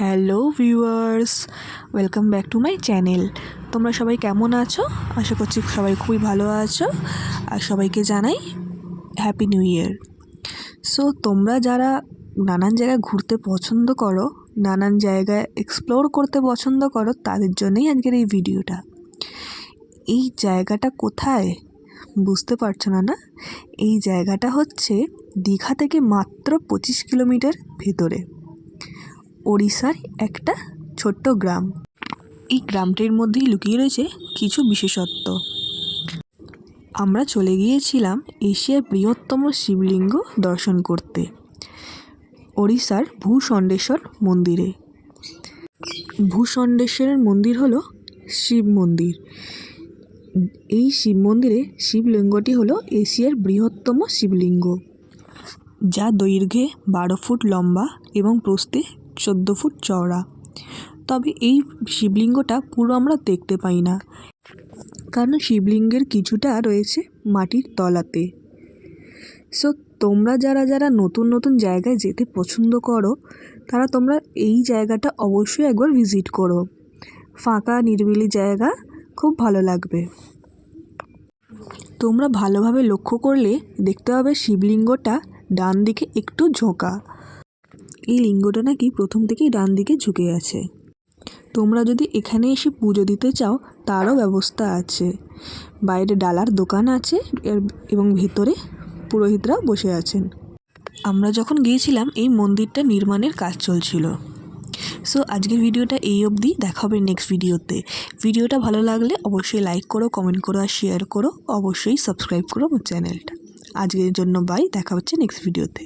Hello viewers, welcome back to my channel. তোমরা সবাই কেমন আছো? আশা করছি সবাই খুবই ভালো আছো। আর সবাইকে জানাই হ্যাপি নিউ ইয়ার সো তোমরা যারা নানান জায়গায় ঘুরতে পছন্দ করো, নানান জায়গায় এক্সপ্লোর করতে পছন্দ করো, তাদের জন্যই আজকের এই ভিডিওটা এই জায়গাটা কোথায়? বুঝতে পারছ না না এই জায়গাটা হচ্ছে দীঘা থেকে মাত্র পঁচিশ কিলোমিটার ভেতরে। ওড়িশার একটা ছোট্ট গ্রাম। এই গ্রামটির মধ্যেই লুকিয়ে রয়েছে কিছু বিশেষত্ব। আমরা চলে গিয়েছিলাম এশিয়ার বৃহত্তম শিবলিঙ্গ দর্শন করতে, ওড়িশার ভূষণ্ডেশ্বর মন্দিরে। ভূষণ্ডেশ্বরের মন্দির হলো শিব মন্দির। এই শিব মন্দিরে শিবলিঙ্গটি হলো এশিয়ার বৃহত্তম শিবলিঙ্গ, যা দৈর্ঘ্যে বারো ফুট লম্বা এবং প্রস্থে চোদ্দ ফুট চওড়া। তবে এই শিবলিঙ্গটা পুরো আমরা দেখতে পাই না। কারণ শিবলিঙ্গের কিছুটা রয়েছে মাটির তলাতে। সো তোমরা যারা যারা নতুন নতুন জায়গায় যেতে পছন্দ করো, তারা তোমরা এই জায়গাটা অবশ্যই একবার ভিজিট করো। ফাঁকা, নিরিবিলি জায়গা, খুব ভালো লাগবে। তোমরা ভালোভাবে লক্ষ্য করলে দেখতে পাবে শিবলিঙ্গটা ডান দিকে একটু ঝোঁকা। এই লিঙ্গটা নাকি প্রথম থেকেই ডান দিকে ঝুঁকে আছে। তোমরা যদি এখানে এসে পুজো দিতে চাও, তারও ব্যবস্থা আছে। বাইরে ডালার দোকান আছে এবং ভেতরে পুরোহিতরাও বসে আছেন। আমরা যখন গিয়েছিলাম, এই মন্দিরটা নির্মাণের কাজ চলছিল। সো আজকের ভিডিওটা এই অবধি। দেখা হবে নেক্সট ভিডিওতে। ভিডিওটা ভালো লাগলে অবশ্যই লাইক করো কমেন্ট করো আর শেয়ার করো। অবশ্যই সাবস্ক্রাইব করো আমার চ্যানেলটা আজকের জন্য বাই দেখা হচ্ছে নেক্সট ভিডিওতে।